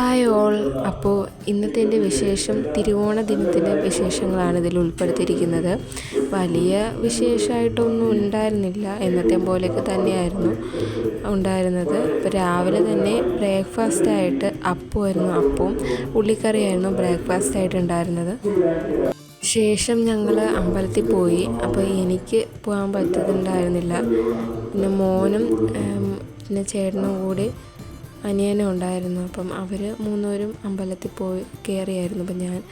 Hi all അപ്പോൾ ഇന്നത്തെ എന്റെ വിശേഷം തിരുവോണ ദിനത്തിന്റെ വിശേഷങ്ങളാണ് ഇതിൽ ഉൾപ്പെടുത്തിയിരിക്കുന്നത്. വലിയ വിശേഷമായിട്ടൊന്നും ഉണ്ടായിരുന്നില്ല. എന്നത്തെ പോലെയൊക്കെ തന്നെയായിരുന്നു ഉണ്ടായിരുന്നത്. ഇപ്പോൾ രാവിലെ തന്നെ ബ്രേക്ക്ഫാസ്റ്റായിട്ട് അപ്പമായിരുന്നു അപ്പവും ഉള്ളിക്കറിയായിരുന്നു ബ്രേക്ക്ഫാസ്റ്റായിട്ട് ഉണ്ടായിരുന്നത്. ശേഷം ഞങ്ങൾ അമ്പലത്തിൽ പോയി. അപ്പോൾ എനിക്ക് പോകാൻ പറ്റുന്നുണ്ടായിരുന്നില്ല. പിന്നെ മോനും പിന്നെ ചേട്ടനും കൂടി അനിയനും ഉണ്ടായിരുന്നു. അപ്പം അവർ മൂന്നുപേരും അമ്പലത്തിൽ പോയി കയറിയായിരുന്നു. അപ്പം ഞാൻ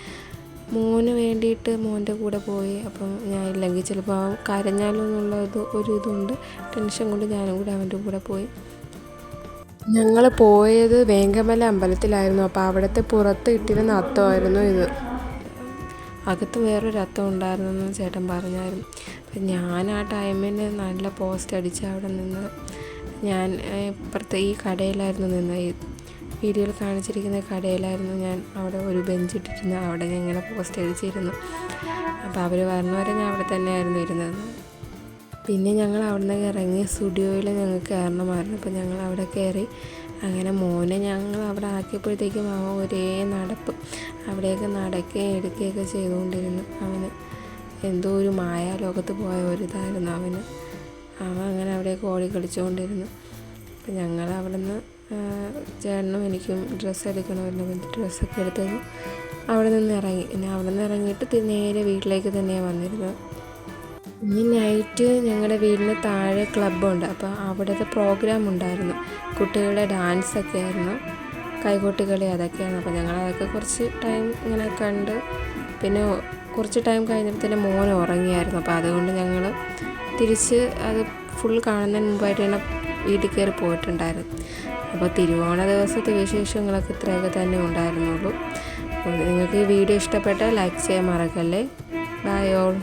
മോന് വേണ്ടിയിട്ട് മോന്റെ കൂടെ പോയി. അപ്പം ഞാൻ ഇല്ലെങ്കിൽ ചിലപ്പോൾ കരഞ്ഞാലോ എന്നുള്ള ഇത് ഒരു ഇതുണ്ട്. ടെൻഷൻ കൊണ്ട് ഞാനും കൂടെ അവന്റെ കൂടെ പോയി. ഞങ്ങൾ പോയത് വേങ്കമല അമ്പലത്തിലായിരുന്നു. അപ്പോൾ അവിടുത്തെ പുറത്ത് ഇട്ടിരുന്ന അത്തമായിരുന്നു ഇത്. അകത്ത് വേറൊരു അത്തം ഉണ്ടായിരുന്നെന്ന് ചേട്ടൻ പറഞ്ഞായിരുന്നു. അപ്പം ഞാൻ ആ ടൈമിന് നല്ല പോസ്റ്റ് അടിച്ച് അവിടെ നിന്ന് ഞാൻ ഇപ്പുറത്തെ ഈ കടയിലായിരുന്നു നിന്നത് വീഡിയോയിൽ കാണിച്ചിരിക്കുന്ന കടയിലായിരുന്നു ഞാൻ അവിടെ ഒരു ബെഞ്ച് ഇട്ടിരുന്നു അവിടെ ഞാൻ ഇങ്ങനെ പോസ്റ്റ് അടിച്ചിരുന്നു. അപ്പോൾ അവർ വരണവരെ ഞാൻ അവിടെ തന്നെയായിരുന്നു ഇരുന്നത്. പിന്നെ ഞങ്ങൾ അവിടെ നിന്ന് ഇറങ്ങി സ്റ്റുഡിയോയിൽ ഞങ്ങൾക്ക് കയറണമായിരുന്നു. അപ്പോൾ ഞങ്ങൾ അവിടെ കയറി അങ്ങനെ മോനെ ഞങ്ങൾ അവിടെ ആക്കിയപ്പോഴത്തേക്കും അവൻ ഒരേ നടപ്പ്. അവിടെയൊക്കെ നടക്കുകയും എടുക്കുകയൊക്കെ ചെയ്തുകൊണ്ടിരുന്നു. അവന് എന്തോ ഒരു മായാലോകത്ത് പോയ ഒരിതായിരുന്നു അവന്. അവൻ അങ്ങനെ അവിടെ ഓടി കളിച്ചുകൊണ്ടിരുന്നു. അപ്പം ഞങ്ങൾ അവിടെ നിന്ന് ചേട്ടനും എനിക്കും ഡ്രസ്സ് എടുക്കണമല്ലോ ഡ്രസ്സൊക്കെ എടുത്തത് അവിടെ നിന്ന് ഇറങ്ങി. പിന്നെ അവിടെ നിന്ന് ഇറങ്ങിയിട്ട് നേരെ വീട്ടിലേക്ക് തന്നെയാണ് വന്നിരുന്നത്. ഇനി നൈറ്റ് ഞങ്ങളുടെ വീടിന് താഴെ ക്ലബ്ബുണ്ട് അപ്പോൾ അവിടുത്തെ പ്രോഗ്രാം ഉണ്ടായിരുന്നു. കുട്ടികളുടെ ഡാൻസൊക്കെ ആയിരുന്നു. കൈകൊട്ടി കളി അതൊക്കെയാണ്. അപ്പോൾ ഞങ്ങൾ അതൊക്കെ കുറച്ച് ടൈം ഇങ്ങനെ കണ്ട് പിന്നെ കുറച്ച് ടൈം കഴിഞ്ഞപ്പോൾ മോൻ ഉറങ്ങിയായിരുന്നു. അപ്പോൾ അതുകൊണ്ട് ഞങ്ങൾ തിരിച്ച് അത് ഫുൾ കാണുന്നതിന് മുമ്പായിട്ട് തന്നെ വീട്ടിൽ കയറി പോയിട്ടുണ്ടായിരുന്നു. അപ്പോൾ തിരുവോണ ദിവസത്തെ വിശേഷങ്ങളൊക്കെ ഇത്രയൊക്കെ തന്നെ ഉണ്ടായിരുന്നുള്ളൂ. നിങ്ങൾക്ക് ഈ വീഡിയോ ഇഷ്ടപ്പെട്ടാൽ ലൈക്ക് ചെയ്യാൻ മറക്കല്ലേ. By all